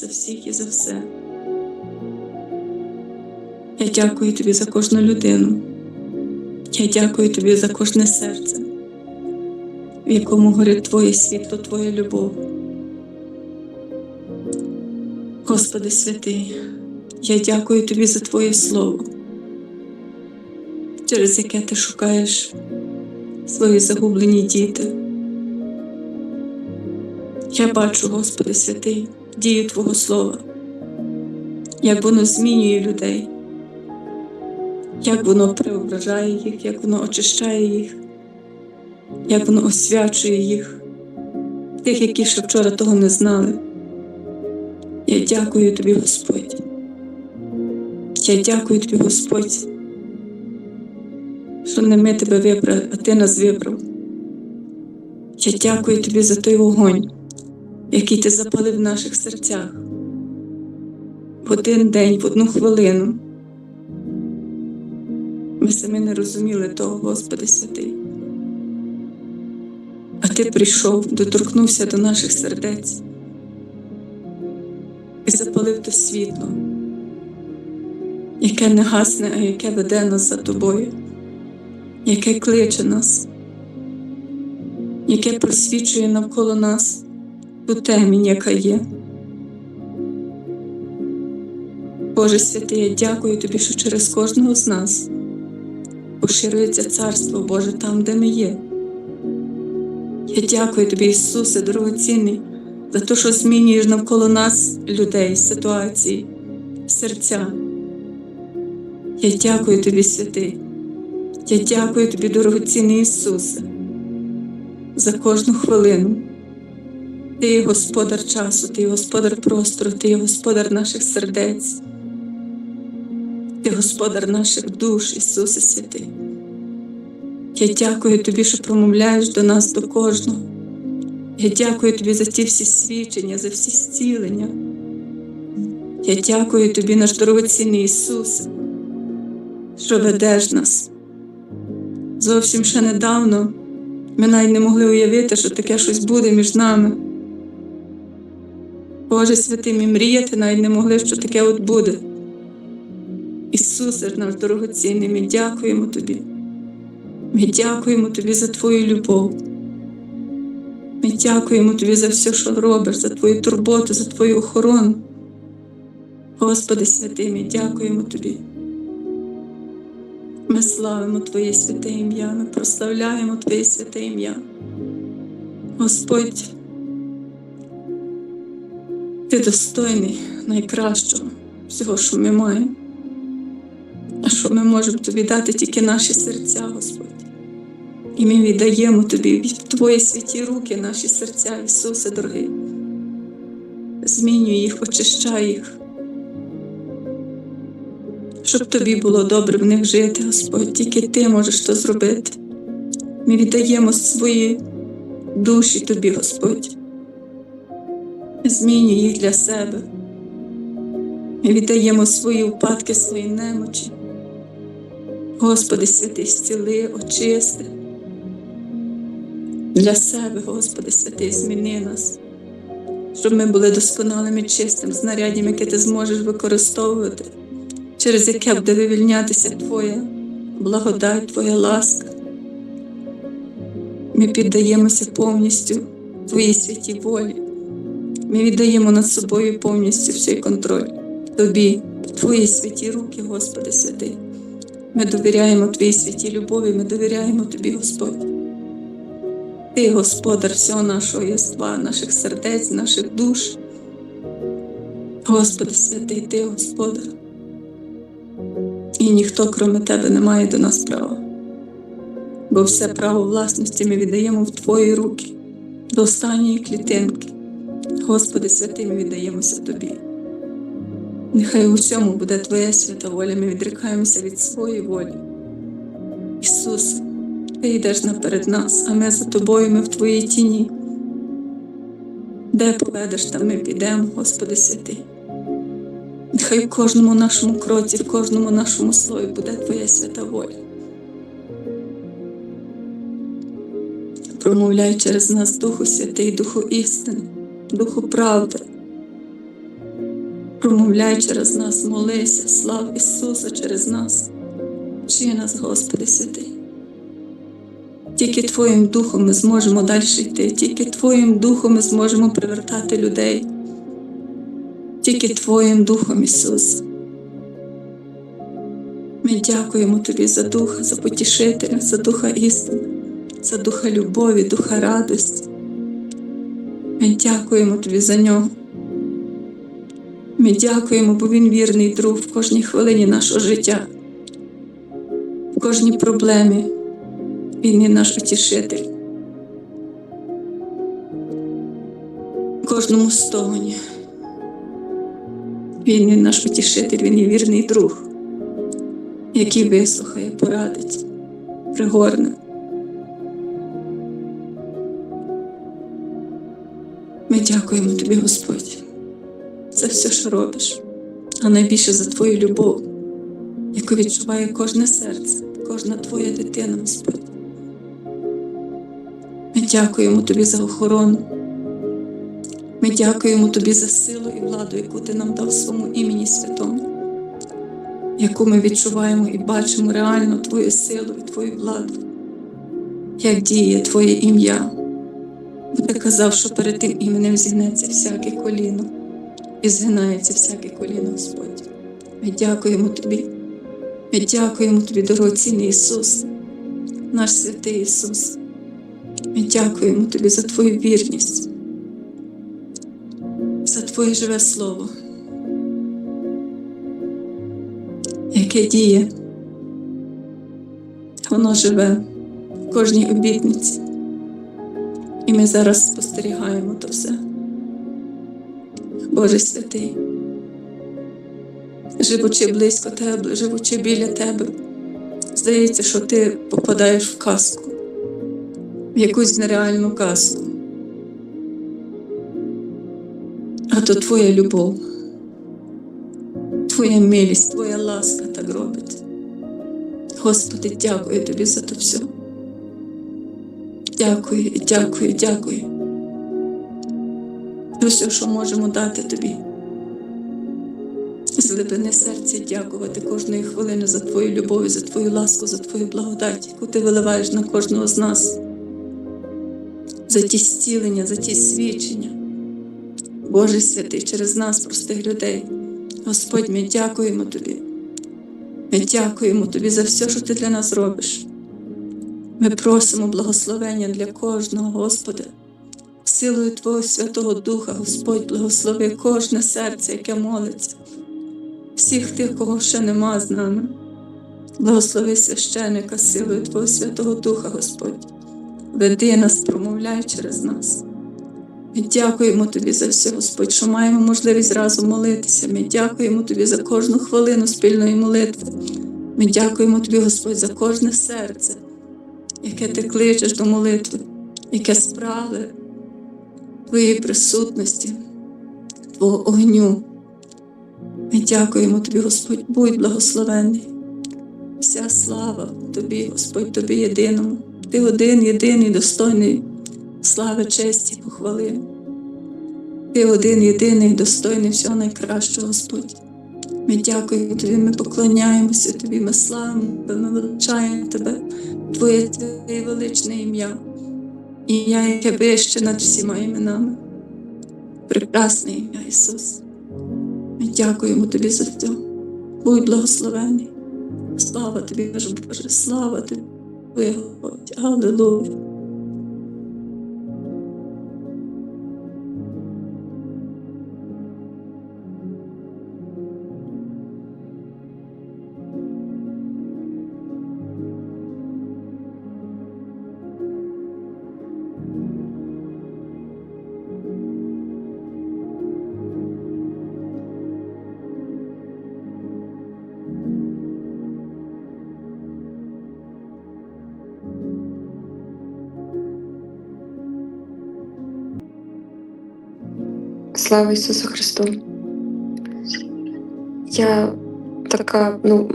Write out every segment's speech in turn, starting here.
за всіх і за все. Я дякую тобі за кожну людину. Я дякую тобі за кожне серце, в якому горить Твоє світло, Твоя любов. Господи святий, я дякую тобі за Твоє Слово, через яке ти шукаєш свої загублені діти. Я бачу, Господи святий, дію Твого Слова, як воно змінює людей, як воно преображає їх, як воно очищає їх, як воно освячує їх, тих, які ще вчора того не знали. Я дякую тобі, Господь. Я дякую тобі, Господь, що не ми тебе вибрали, а ти нас вибрав. Я дякую тобі за той вогонь, який ти запалив в наших серцях в один день, в одну хвилину. Ми самі не розуміли того, Господи святий. А ти прийшов, доторкнувся до наших сердець і запалив то світло, яке не гасне, а яке веде нас за тобою, яке кличе нас, яке просвічує навколо нас ту темінь, яка є. Боже святий, я дякую тобі, що через кожного з нас поширюється Царство Боже там, де ми є. Я дякую тобі, Ісусе, дорогоцінний, за те, що змінюєш навколо нас людей, ситуації, серця. Я дякую тобі, святий. Я дякую тобі, дорогоцінний Ісусе, за кожну хвилину. Ти є господар часу, ти є господар простору, ти є господар наших сердець, ти господар наших душ, Ісусе святий. Я дякую тобі, що промовляєш до нас до кожного. Я дякую тобі за ті всі свідчення, за всі зцілення. Я дякую тобі, наш дорогоцінний Ісусе, що ведеш нас. Зовсім ще недавно ми навіть не могли уявити, що таке щось буде між нами. Боже святий, ми мріяти навіть не могли, що таке от буде. Ісусе наш дорогоцінний, ми дякуємо Тобі. Ми дякуємо Тобі за Твою любов. Ми дякуємо Тобі за все, що робиш, за Твою турботу, за Твою охорону. Господи святий, ми дякуємо Тобі. Ми славимо Твоє святе ім'я, ми прославляємо Твоє святе ім'я. Господь, Ти достойний найкращого всього, що ми маємо. А що ми можемо тобі дати тільки наші серця, Господь. І ми віддаємо Тобі в Твої святі руки, наші серця, Ісусе, дорогий. Змінюй їх, очищай їх, щоб тобі було добре в них жити, Господь, тільки Ти можеш то зробити. Ми віддаємо свої душі Тобі, Господь. Змінюй їх для себе. Ми віддаємо свої впадки, свої немочі. Господи, святий, зціли, очисти. Для себе, Господи, святий, зміни нас, щоб ми були досконалими чистим знаряддям, яке ти зможеш використовувати, через яке буде вивільнятися Твоя благодать, Твоя ласка. Ми піддаємося повністю Твоїй святій волі. Ми віддаємо над собою повністю всій контроль Тобі, в Твої святі руки, Господи святий. Ми довіряємо Твоїй святій любові, ми довіряємо Тобі, Господь. Ти, Господар всього нашого єства, наших сердець, наших душ. Господи святий, Ти, Господар. І ніхто, кроме Тебе, не має до нас права. Бо все право власності ми віддаємо в Твої руки до останньої клітинки. Господи святий, ми віддаємося Тобі. Нехай у всьому буде Твоя свята воля, ми відрікаємося від своєї волі. Ісус, Ти йдеш наперед нас, а ми за тобою, ми в Твоїй тіні. Де поведеш, там ми підемо, Господи святий. Нехай в кожному нашому кроці, в кожному нашому слові буде Твоя свята воля. Промовляй через нас Духу Святий, Духу істини, Духу правди. Промовляй через нас, молися, слав Ісуса через нас. Вчи нас, Господи святий. Тільки Твоїм духом ми зможемо далі йти, тільки Твоїм духом ми зможемо привертати людей. Тільки Твоїм духом, Ісус. Ми дякуємо Тобі за духа, за потішителя, за духа істини, за духа любові, духа радості. Ми дякуємо Тобі за нього. Ми дякуємо, бо Він вірний друг в кожній хвилині нашого життя, в кожній проблемі. Він є наш утішитель. В кожному стогоні. Він є наш утішитель, він є вірний друг, який вислухає, порадить, пригорне. Дякуємо тобі, Господь, за все, що робиш, а найбільше за твою любов, яку відчуває кожне серце, кожна твоя дитина, Господь. Ми дякуємо тобі за охорону. Ми дякуємо тобі за силу і владу, яку ти нам дав в своєму імені святому, яку ми відчуваємо і бачимо реально твою силу і твою владу, як діє Твоє ім'я. Бо ти казав, що перед тим іменем зігнеться всяке коліно і згинається всяке коліно, Господь. Ми дякуємо тобі. Ми дякуємо тобі, дорогоцінний Ісус, наш святий Ісус. Ми дякуємо тобі за твою вірність, за Твоє живе Слово, яке діє. Воно живе в кожній обітниці. Ми зараз спостерігаємо то все. Боже святий, живучи близько тебе, живучи біля тебе, здається, що ти попадаєш в казку, в якусь нереальну казку. А то Твоя любов, Твоя милість, Твоя ласка так робить. Господи, дякую тобі за то все. Дякую, дякую, дякую. За все, що можемо дати тобі. З глибини серця дякувати кожної хвилини за Твою любов, за Твою ласку, за Твою благодать, яку ти виливаєш на кожного з нас, за ті зцілення, за ті свідчення. Боже святий, через нас, простих людей. Господь, ми дякуємо Тобі. Ми дякуємо Тобі за все, що ти для нас робиш. Ми просимо благословення для кожного, Господи. Силою Твого Святого Духа, Господь, благослови кожне серце, яке молиться, всіх тих, кого ще нема з нами. Благослови священика силою Твого Святого Духа, Господь. Веди нас, промовляй через нас. Ми дякуємо Тобі за все, Господь, що маємо можливість разом молитися. Ми дякуємо Тобі за кожну хвилину спільної молитви. Ми дякуємо Тобі, Господь, за кожне серце, яке ти кличеш до молитви, яке спрали Твоєї присутності, Твого огню. Ми дякуємо Тобі, Господь, будь благословений. Вся слава Тобі, Господь, Тобі єдиному. Ти один, єдиний, достойний слави, честі, похвали. Ти один, єдиний, достойний всього найкращого, Господь. Ми дякуємо Тобі, ми поклоняємося Тобі, ми славимо ми величаємо Тебе, Твоє Твоє величне ім'я, ім'я, яке вище над всіма іменами. Прекрасне ім'я Ісус. Ми дякуємо Тобі за це. Будь благословений. Слава Тобі, Боже Боже, слава Тобі, Господь. Аллилуйя. Слава Ісусу Христу. Я така, ну,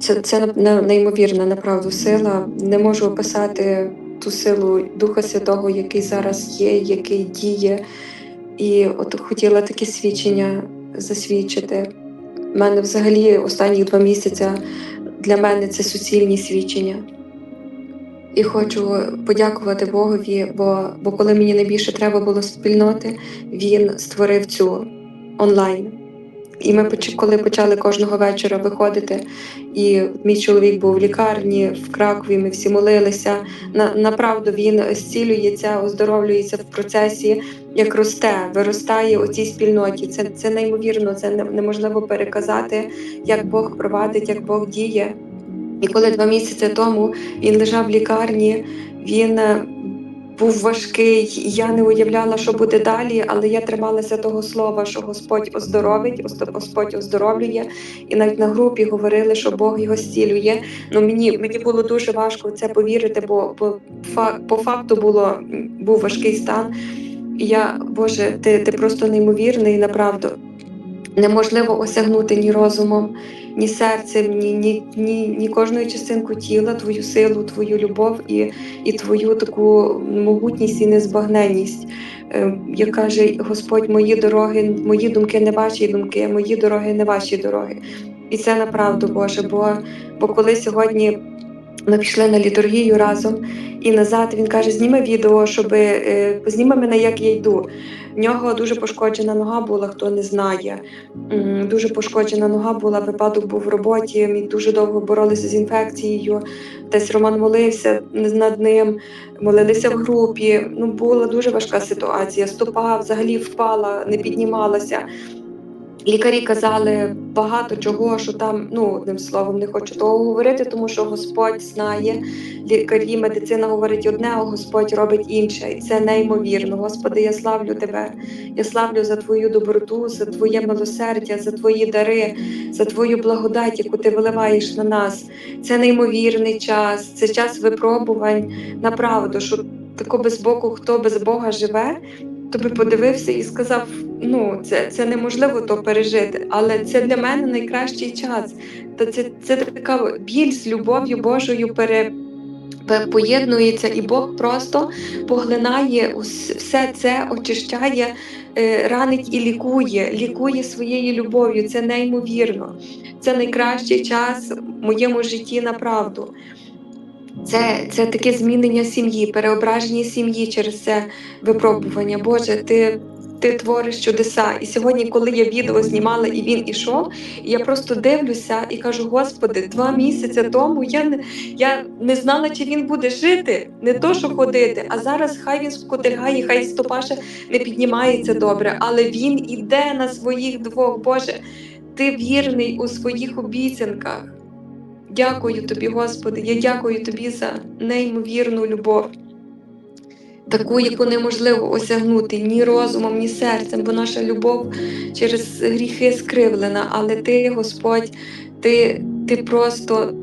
це, це неймовірна направду сила. Не можу описати ту силу Духа Святого, який зараз є, який діє. І от хотіла таке свідчення засвідчити. У мене взагалі останні два місяці для мене це суцільні свідчення. І хочу подякувати Богові, бо, бо коли мені найбільше треба було спільноти, він створив цю онлайн. І ми коли почали кожного вечора виходити, і мій чоловік був в лікарні в Кракові, ми всі молилися. На, направду він зцілюється, оздоровлюється в процесі, як росте, виростає у цій спільноті. Це, це неймовірно, це неможливо переказати, як Бог провадить, як Бог діє. І коли два місяці тому він лежав в лікарні, він е, був важкий. Я не уявляла, що буде далі, але я трималася того слова, що Господь оздоровить, Господь оздоровлює. І навіть на групі говорили, що Бог його зцілює. Ну мені, мені було дуже важко в це повірити, бо, бо по факту було був важкий стан. Я, Боже, ти, ти просто неймовірний, направду. Неможливо осягнути ні розумом, ні серцем, ні, ні, ні, ні кожною частинкою тіла, твою силу, твою любов і, і твою таку могутність і незбагненність. Е, Як каже Господь, мої дороги, мої думки не ваші думки, мої дороги не ваші дороги. І це направду Боже, бо, бо коли сьогодні ми пішли на літургію разом і назад, він каже: зніми відео, щоб е, зніми мене, як я йду. В нього дуже пошкоджена нога була, хто не знає. Дуже пошкоджена нога була, випадок був в роботі. Ми дуже довго боролися з інфекцією. Десь Роман молився над ним, молилися в групі. Ну, була дуже важка ситуація. Стопа взагалі впала, не піднімалася. Лікарі казали багато чого, що там, ну одним словом, не хочу того говорити, тому що Господь знає. Лікарі, медицина говорить одне, а Господь робить інше. І це неймовірно. Господи, я славлю тебе. Я славлю за твою доброту, за твоє милосердя, за твої дари, за твою благодать, яку ти виливаєш на нас. Це неймовірний час, це час випробувань. Направду, що тако без Богу, хто без Бога живе, то би подивився і сказав: ну, це, це неможливо то пережити, але це для мене найкращий час. Та це, це така біль з любов'ю Божою пере. Поєднується, і Бог просто поглинає все це, очищає, е, ранить і лікує, лікує своєю любов'ю. Це неймовірно. Це найкращий час в моєму житті направду. Це, це таке змінення сім'ї, переображення сім'ї через це випробування. Боже, ти, ти твориш чудеса. І сьогодні, коли я відео знімала і він ішов, я просто дивлюся і кажу: Господи, два місяці тому я не, я не знала, чи він буде жити, не то, що ходити. А зараз хай він скотильгає, хай стопа ще не піднімається добре, але він іде на своїх двох. Боже, ти вірний у своїх обіцянках. Дякую тобі, Господи. Я дякую тобі за неймовірну любов, таку, яку неможливо осягнути ні розумом, ні серцем, бо наша любов через гріхи скривлена. Але ти, Господь, ти, ти просто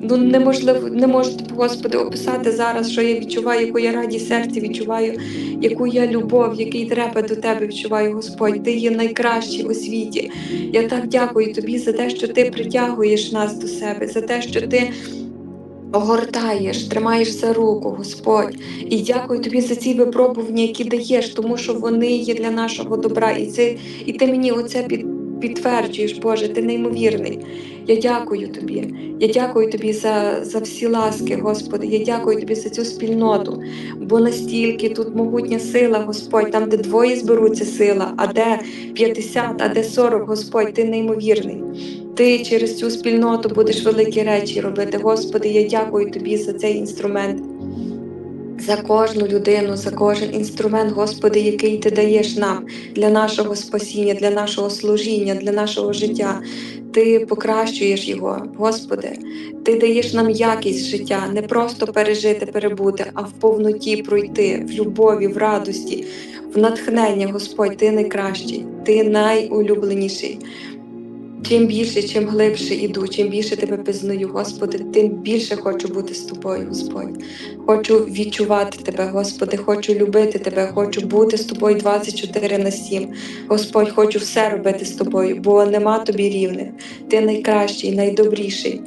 ну неможливо, не можу Господи, описати зараз, що я відчуваю, яку я радість серці відчуваю, яку я любов, який трепет до тебе відчуваю, Господь. Ти є найкращий у світі. Я так дякую тобі за те, що ти притягуєш нас до себе, за те, що ти огортаєш, тримаєш за руку, Господь. І дякую тобі за ці випробування, які даєш, тому що вони є для нашого добра. І це, і ти мені оце під. Підтверджуєш, Боже, ти неймовірний. Я дякую тобі. Я дякую тобі за, за всі ласки, Господи. Я дякую тобі за цю спільноту. Бо настільки тут могутня сила, Господь, там, де двоє зберуться сила, а де 50, а де 40, Господь, ти неймовірний. Ти через цю спільноту будеш великі речі робити. Господи, я дякую тобі за цей інструмент. За кожну людину, за кожен інструмент, Господи, який ти даєш нам для нашого спасіння, для нашого служіння, для нашого життя. Ти покращуєш його, Господи. Ти даєш нам якість життя, не просто пережити, перебути, а в повноті пройти, в любові, в радості, в натхнення, Господь, ти найкращий, ти найулюбленіший. Чим більше, чим глибше іду, чим більше тебе пізнаю, Господи, тим більше хочу бути з тобою, Господь. Хочу відчувати тебе, Господи, хочу любити тебе, хочу бути з тобою 24 на 7. Господь, хочу все робити з тобою, бо нема тобі рівних. Ти найкращий, найдобріший.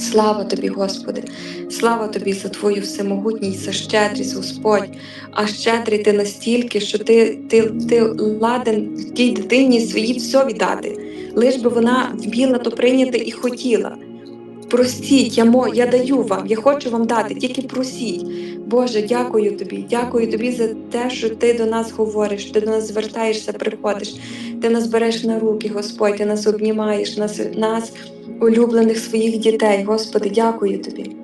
Слава тобі, Господи, слава тобі за Твою всемогутність, за щедрість, Господь. А щедрий ти настільки, що ти, ти, ти ладен тій дитині свої все віддати, лиш би вона вміла то прийняти і хотіла. Простіть, я, мо, я даю вам, я хочу вам дати, тільки просіть. Боже, дякую тобі, дякую тобі за те, що ти до нас говориш, ти до нас звертаєшся, приходиш, ти нас береш на руки, Господь, ти нас обнімаєш, нас, нас улюблених своїх дітей. Господи, дякую тобі.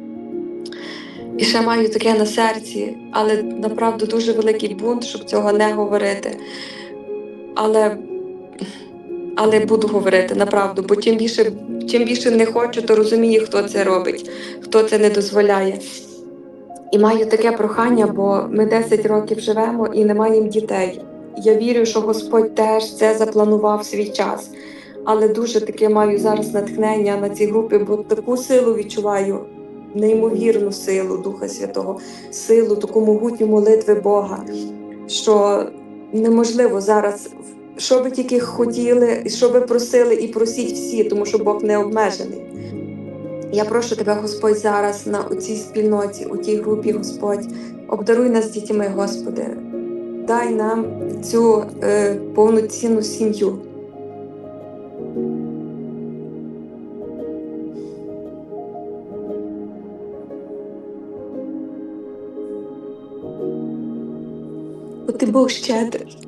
І ще маю таке на серці, але направду дуже великий бунт, щоб цього не говорити. Але, але буду говорити направду, бо чим більше, чим більше не хочу, то розумію, хто це робить, хто це не дозволяє. І маю таке прохання, бо ми 10 років живемо і не маємо дітей. Я вірю, що Господь теж це запланував свій час. Але дуже таке маю зараз натхнення на ці групи, бо таку силу відчуваю, неймовірну силу Духа Святого, силу, таку могутню молитви Бога, що неможливо зараз, що би тільки хотіли, що би просили, і просіть всі, тому що Бог не обмежений. Я прошу тебе, Господь, зараз на цій спільноті, у тій групі, Господь, обдаруй нас дітьми, Господи, дай нам цю е, повноцінну сім'ю. Ти Бог щедрий.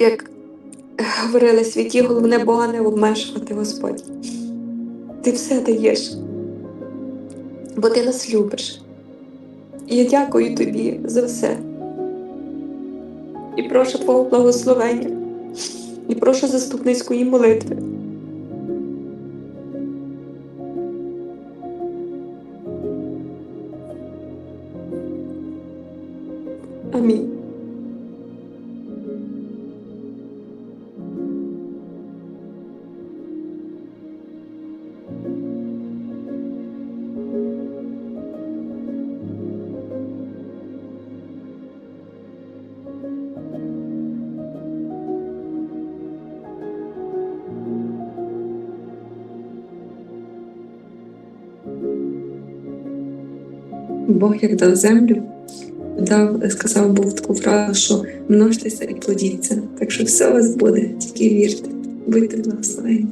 Як говорили святі, головне Бога не обмежувати, Господь. Ти все даєш, бо ти нас любиш. І я дякую тобі за все. І прошу Твого благословення, і прошу заступницької молитви. Бог як дав землю, дав, сказав Бог таку фразу, що множтеся і плодіться. Так що все у вас буде, тільки вірте, будьте благословені.